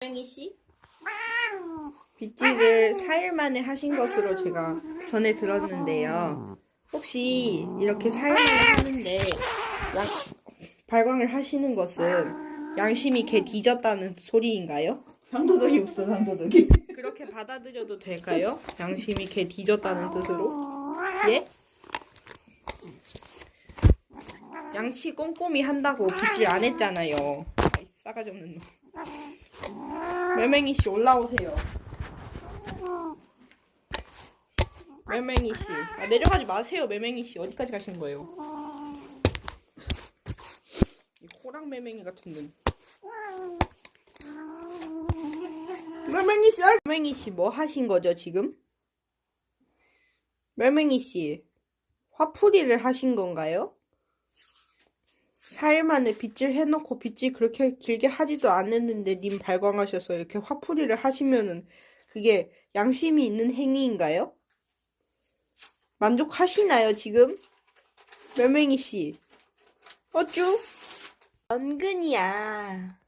고양이 씨? 빗질을 4일 만에 하신 것으로 제가 전에 들었는데요. 혹시 이렇게 4일 만에 하는데 양, 발광을 하시는 것은 양심이 개 뒤졌다는 소리인가요? 상도덕이 없어 상도덕이 그렇게 받아들여도 될까요? 양심이 개 뒤졌다는 뜻으로? 예? 양치 꼼꼼히 한다고 빗질 안 했잖아요. 아이, 싸가지 없는 놈. 매맹이 씨 올라오세요. 매맹이 씨. 아, 내려가지 마세요, 매맹이 씨. 어디까지 가시는 거예요? 이 호랑 매맹이 같은 놈. 매맹이 씨, 매맹이 씨 뭐 하신 거죠 지금? 매맹이 씨 화풀이를 하신 건가요? 4일 만에 빗질 해놓고 빗질 그렇게 길게 하지도 않았는데 님 발광하셔서 이렇게 화풀이를 하시면은 그게 양심이 있는 행위인가요? 만족하시나요 지금? 매맹이 씨 어쭈? 은근이야